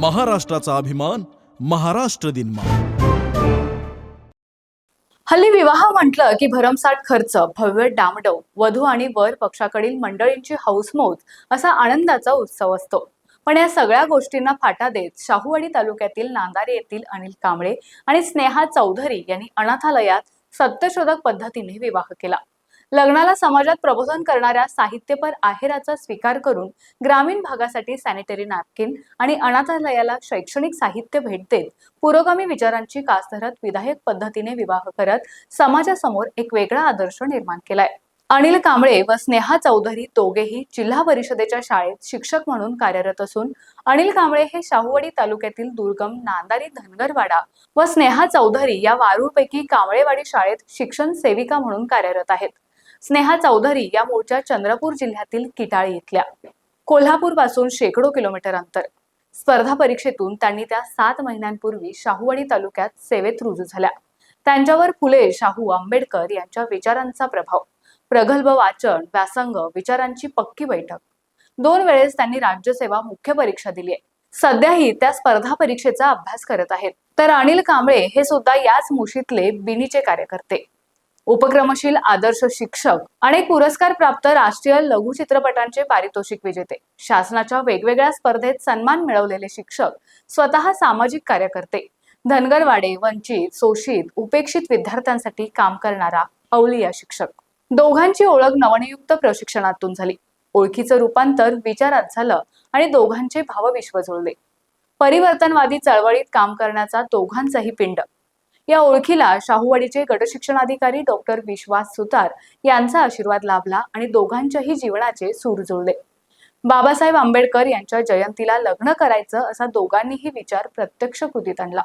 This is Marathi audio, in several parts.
महाराष्ट्राचा अभिमान महाराष्ट्र दिन हल्ली विवाह म्हटलं की भरमसाठ खर्च भव्य डामडव वधू आणि वर पक्षाकडील मंडळींची हौसमौज असा आनंदाचा उत्सव असतो. पण या सगळ्या गोष्टींना फाटा देत शाहूवाडी तालुक्यातील नांदारे येथील अनिल कांबळे आणि स्नेहा चौधरी यांनी अनाथालयात सत्यशोधक पद्धतीने विवाह केला. लग्नाला समाजात प्रबोधन करणाऱ्या साहित्यपर आहेराचा स्वीकार करून ग्रामीण भागासाठी सॅनिटरी नॅपकिन आणि अनाथालयाला शैक्षणिक साहित्य भेट देत पुरोगामी विचारांची कास धरत विधायक पद्धतीने विवाह करत समाजासमोर एक वेगळा आदर्श निर्माण केलाय. अनिल कांबळे व स्नेहा चौधरी दोघेही जिल्हा परिषदेच्या शाळेत शिक्षक म्हणून कार्यरत असून अनिल कांबळे हे शाहूवाडी तालुक्यातील दुर्गम नांदारी धनगरवाडा व स्नेहा चौधरी या वारूळपैकी कांबळेवाडी शाळेत शिक्षण सेविका म्हणून कार्यरत आहेत. स्नेहा चौधरी या मूळच्या चंद्रपूर जिल्ह्यातील किटाळी इथल्या. कोल्हापूरपासून शेकडो किलोमीटर अंतर. स्पर्धा परीक्षेतून त्यांनी त्या सात महिन्यांपूर्वी शाहूवाडी तालुक्यात सेवेत रुजू झाल्या. त्यांच्यावर फुले शाहू आंबेडकर यांच्या विचारांचा प्रभाव प्रगल्भ वाचन व्यासंग विचारांची पक्की बैठक. दोन वेळेस त्यांनी राज्यसेवा मुख्य परीक्षा दिली आहे. सध्याही त्या स्पर्धा परीक्षेचा अभ्यास करत आहेत. तर अनिल कांबळे हे सुद्धा याच मुशीतले बिनीचे कार्यकर्ते. उपक्रमशील आदर्श शिक्षक अनेक पुरस्कार प्राप्त राष्ट्रीय लघु चित्रपटांचे पारितोषिक विजेते. शासनाच्या वेगवेगळ्या स्पर्धेत सन्मान मिळवलेले शिक्षक स्वतः सामाजिक कार्यकर्ते. धनगरवाडे वंचित शोषित उपेक्षित विद्यार्थ्यांसाठी काम करणारा अवलिया शिक्षक. दोघांची ओळख नवनियुक्त प्रशिक्षणातून झाली. ओळखीचं रूपांतर विचारात झालं आणि दोघांचे भावविश्व जुळले. परिवर्तनवादी चळवळीत काम करण्याचा दोघांचाही पिंड या ओळखीला शाहूवाडीचे गटशिक्षणाधिकारी डॉक्टर विश्वास सुतार यांचा आशीर्वाद लाभला आणि दोघांच्याही जीवनाचे सूर जुळले. बाबासाहेब आंबेडकर यांच्या जयंतीला लग्न करायचं असा दोघांनीही विचार प्रत्यक्ष कृतीत आणला.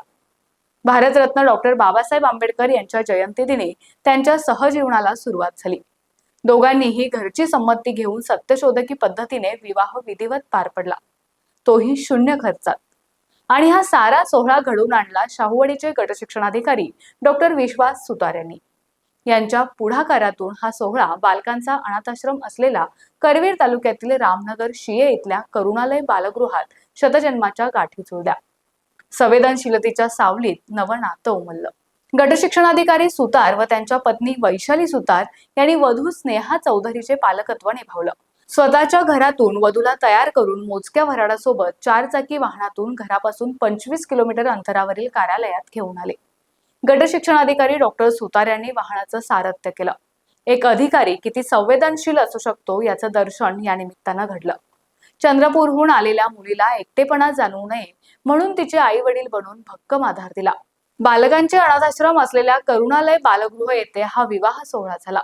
भारतरत्न डॉक्टर बाबासाहेब आंबेडकर यांच्या जयंतीदिनी त्यांच्या सहजीवनाला सुरुवात झाली. दोघांनीही घरची संमती घेऊन सत्यशोधकी पद्धतीने विवाह विधिवत पार पडला. तोही शून्य खर्चात. आणि हा सारा सोहळा घडवून आणला शाहूवाडीचे गटशिक्षणाधिकारी डॉक्टर विश्वास सुतार यांनी. यांच्या पुढाकारातून हा सोहळा बालकांचा अनाथाश्रम असलेला करवीर तालुक्यातील रामनगर शिये इथल्या करुणालय बालगृहात शतजन्माच्या गाठी जुळल्या संवेदनशीलतेच्या सावलीत नवं नातं उमललं. गटशिक्षणाधिकारी सुतार व त्यांच्या पत्नी वैशाली सुतार यांनी वधू स्नेहा चौधरीचे पालकत्व निभावलं. स्वतःच्या घरातून वधूला तयार करून मोजक्या वराडासोबत चार चाकी वाहनातून घरापासून पंचवीस किलोमीटर अंतरावरील कार्यालयात घेऊन आले. गटशिक्षणाधिकारी डॉक्टर सुतार यांनी वाहनाचं सारथ्य केलं. एक अधिकारी किती संवेदनशील असू शकतो याचं दर्शन या निमित्तानं घडलं. चंद्रपूरहून आलेल्या मुलीला एकटेपणा जाणवू नये म्हणून तिचे आई वडील बनून भक्कम आधार दिला. बालकांचे अनाथाश्रम असलेल्या करुणालय बालगृह येथे हा विवाह सोहळा झाला.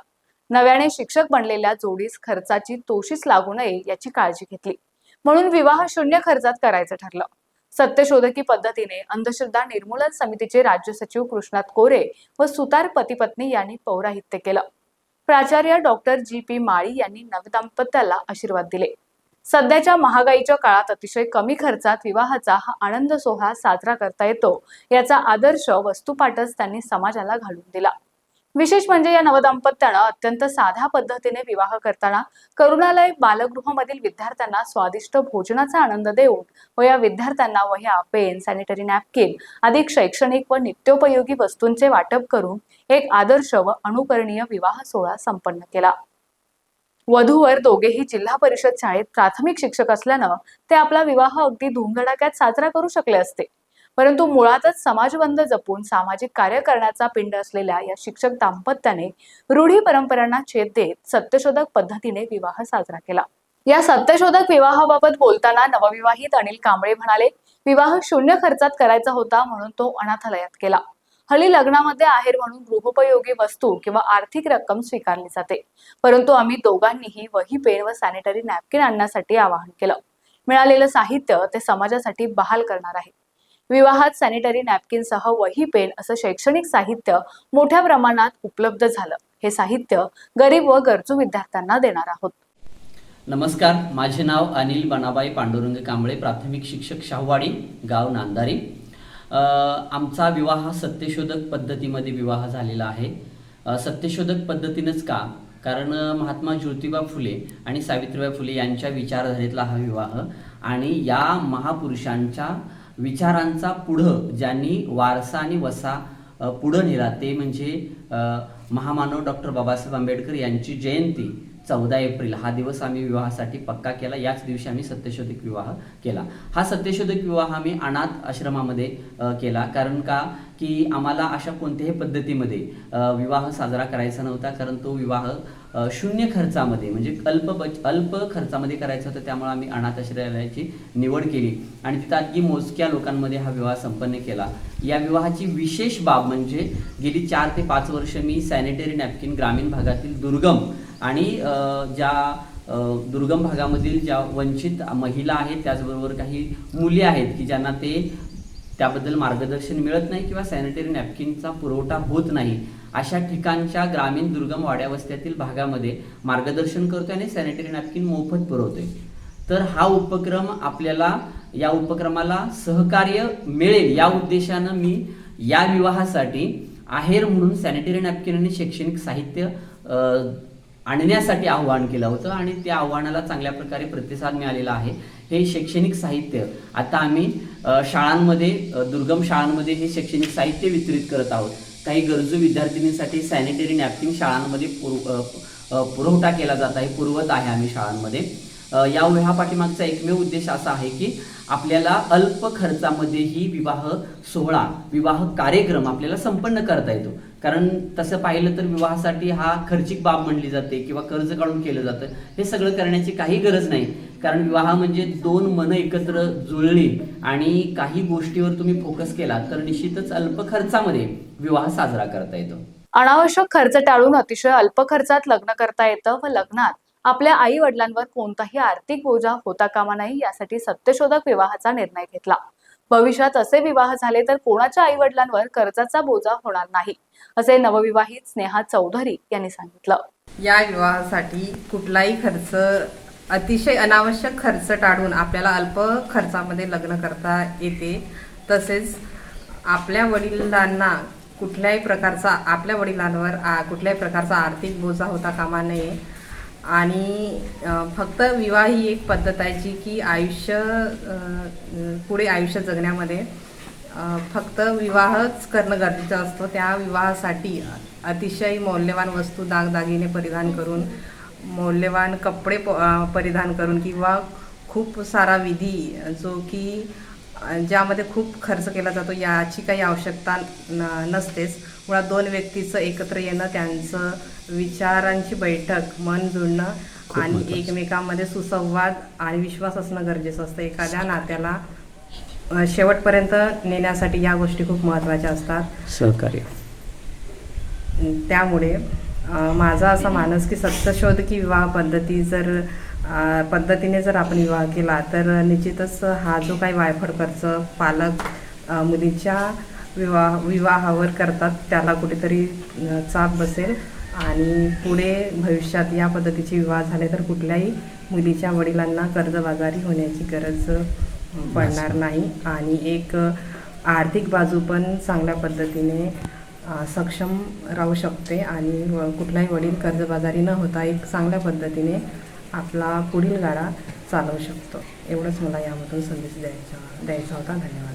नव्याने शिक्षक बनलेल्या जोडीस खर्चाची तोशीच लागू नये याची काळजी घेतली. म्हणून विवाह शून्य खर्चात करायचं ठरलं. सत्यशोधकी पद्धतीने अंधश्रद्धा निर्मूलन समितीचे राज्य सचिव कृष्णात कोरे व सुतार पती पत्नी यांनी पौराहित्य केलं. प्राचार्य डॉक्टर जी पी माळी यांनी नवदाम्पत्याला आशीर्वाद दिले. सध्याच्या महागाईच्या काळात अतिशय कमी खर्चात विवाहाचा हा आनंद सोहळा साजरा करता येतो याचा आदर्श वस्तुपाठच त्यांनी समाजाला घालून दिला. विशेष म्हणजे या नवदाम्पत्यानं अत्यंत साध्या पद्धतीने विवाह करताना करुणालय बालगृहामधील विद्यार्थ्यांना स्वादिष्ट भोजनाचा आनंद देऊन व या विद्यार्थ्यांना वह्या पेन सॅनिटरी नॅपकिन आदी शैक्षणिक व नित्योपयोगी वस्तूंचे वाटप करून एक आदर्श व अनुकरणीय विवाह सोहळा संपन्न केला. वधूवर दोघेही जिल्हा परिषद शाळेत प्राथमिक शिक्षक असल्यानं ते आपला विवाह अगदी धूमधडाक्यात साजरा करू शकले असते. परंतु मुळातच समाजबंध जपून सामाजिक कार्य करण्याचा पिंड असलेल्या या शिक्षक दाम्पत्याने रूढी परंपरांना छेद देत सत्यशोधक पद्धतीने विवाह साजरा केला. या सत्यशोधक विवाहाबाबत बोलताना नवविवाहित अनिल कांबळे म्हणाले विवाह शून्य खर्चात करायचा होता म्हणून तो अनाथालयात केला हल्ली लग्नामध्ये आहेर म्हणून गृहोपयोगी वस्तू किंवा आर्थिक रक्कम स्वीकारली जाते. परंतु आम्ही दोघांनीही वही पेन व सॅनिटरी नॅपकिन आणण्यासाठी आवाहन केलं. मिळालेलं साहित्य ते समाजासाठी बहाल करणार आहे. विवाहात सॅनिटरी नॅपकिनसह वही पेन असं शैक्षणिक साहित्य मोठ्या प्रमाणात उपलब्ध झालं. हे साहित्य गरीब व गरजू विद्यार्थ्यांना देणार आहोत. नमस्कार माझे नाव अनिल बनाबाई पांडुरंग कांबळे प्राथमिक शिक्षक शाहवाडी गाव नांदारी. आमचा विवाह सत्यशोधक पद्धतीमध्ये विवाह झालेला आहे. सत्यशोधक पद्धतीनंच का? कारण महात्मा ज्योतिबा फुले आणि सावित्रीबाई फुले यांच्या विचारधारेतला हा विवाह आणि या महापुरुषांच्या विचारांचा पुढं ज्यांनी वारसा आणि वसा पुढं नेला ते म्हणजे महामानव डॉक्टर बाबासाहेब आंबेडकर यांची जयंती. चौदा एप्रिल हा दिवस आम्ही विवाहासाठी पक्का केला. याच दिवशी आम्ही सत्यशोधक विवाह केला. हा सत्यशोधक विवाह आम्ही अनाथ आश्रमामध्ये केला. कारण का? की आम्हाला अशा कोणत्याही पद्धतीमध्ये विवाह साजरा करायचा नव्हता. कारण तो विवाह शून्य खर्चामध्ये म्हणजे अल्प बच अल्प खर्चामध्ये करायचा होता. त्यामुळे आम्ही अनाथ आश्रयालयाची निवड केली. आणि तिथं अगदी मोजक्या लोकांमध्ये हा विवाह संपन्न केला. या विवाहाची विशेष बाब म्हणजे गेली चार ते पाच वर्ष मी सॅनिटरी नॅपकिन ग्रामीण भागातील दुर्गम आणि ज्या दुर्गम भागामधील ज्या वंचित महिला आहेत त्याचबरोबर काही मुली आहेत की ज्यांना ते त्याबद्दल मार्गदर्शन मिळत नाही किंवा सॅनिटरी नॅपकिनचा पुरवठा होत नाही अशा ठिकाणच्या ग्रामीण दुर्गम वाड्यावस्त्यातील भागामध्ये मार्गदर्शन करतोय आणि सॅनिटरी नॅपकिन मोफत पुरवतोय. तर हा उपक्रम आपल्याला या उपक्रमाला सहकार्य मिळेल या उद्देशानं मी या विवाहासाठी आहेर म्हणून सॅनिटरी नॅपकिन आणि शैक्षणिक साहित्य आणण्यासाठी आव्हान केलं होतं आणि त्या आव्हानाला चांगल्या प्रकारे प्रतिसाद मिळालेला आहे. हे शैक्षणिक साहित्य आता आम्ही शाळांमध्ये दुर्गम शाळांमध्ये हे शैक्षणिक साहित्य वितरित करत आहोत. काही गरजू विद्यार्थिनींसाठी सॅनिटरी नॅपकिन शाळांमध्ये पुर- पुरवठा केला जात आहे पुरवत आहे आम्ही शाळांमध्ये. या विवाहा पाठीमागचा एकमेव उद्देश असा आहे की आपल्याला अल्प खर्चामध्येही विवाह सोहळा विवाह कार्यक्रम आपल्याला संपन्न करता येतो. कारण तसं पाहिलं तर विवाहासाठी हा खर्चिक बाब म्हणली जाते किंवा कर्ज काढून केलं जातं. हे सगळं करण्याची काही गरज नाही. कारण विवाह म्हणजे दोन मनं एकत्र जुळली आणि काही गोष्टीवर तुम्ही फोकस केला तर निश्चितच अल्प खर्चामध्ये विवाह साजरा करता येतो. अनावश्यक खर्च टाळून अतिशय अल्प खर्चात लग्न करता येतं व लग्नात आपल्या आई वडिलांवर कोणताही आर्थिक बोजा होता कामा नाही यासाठी सत्यशोधक विवाहाचा निर्णय घेतला. भविष्यात असे विवाह झाले तर कोणाच्या आई वडिलांवर कर्जाचा बोजा होणार नाही? असे नवविवाहित स्नेहा चौधरी यांनी सांगितलं. या विवाहासाठी कुठलाही खर्च अतिशय अनावश्यक खर्च टाळून आपल्याला अल्प खर्चामध्ये लग्न करता येते. तसेच आपल्या वडिलांना कुठल्याही प्रकारचा आपल्या वडिलांवर आ- कुठल्याही प्रकारचा आर्थिक बोजा होता कामा नये. आणि फक्त विवाह ही एक पद्धत आहे जी की आयुष्य पुढे आयुष्य जगण्यामध्ये फक्त विवाहच करणं गरजेचं असतं. त्या विवाहासाठी अतिशय मौल्यवान वस्तू दागदागिने परिधान करून मौल्यवान कपडे प- परिधान करून किंवा खूप सारा विधी जो की ज्यामध्ये खूप खर्च केला जातो याची काही आवश्यकता न- नसतेच. मुळात दोन व्यक्तीचं एकत्र येणं त्यांचं विचारांची बैठक मन जुळणं आणि एकमेकांमध्ये सुसंवाद आणि विश्वास असणं गरजेचं असतं. एखाद्या नात्याला शेवटपर्यंत नेण्यासाठी या गोष्टी खूप महत्त्वाच्या असतात. सहकार्य. त्यामुळे माझा असा मानस की सत्यशोध की विवाह पद्धती जर पद्धतीने जर आपण विवाह केला तर निश्चितच हा जो काही वायफळ खर्च पालक मुलीच्या विवाह विवाहावर करतात त्याला कुठेतरी चाप बसेल. आणि पुढे भविष्यात या पद्धतीचे विवाह झाले तर कुठल्याही मुलीच्या वडिलांना कर्जबाजारी होण्याची गरज पडणार नाही. आणि एक आर्थिक बाजू पण चांगल्या पद्धतीने सक्षम राहू शकते. आणि कुठलाही वडील कर्जबाजारी न होता एक चांगल्या पद्धतीने आपला पुढील गाडा चालवू शकतो. एवढंच मला यामधून संदेश द्यायचा द्यायचा होता. धन्यवाद.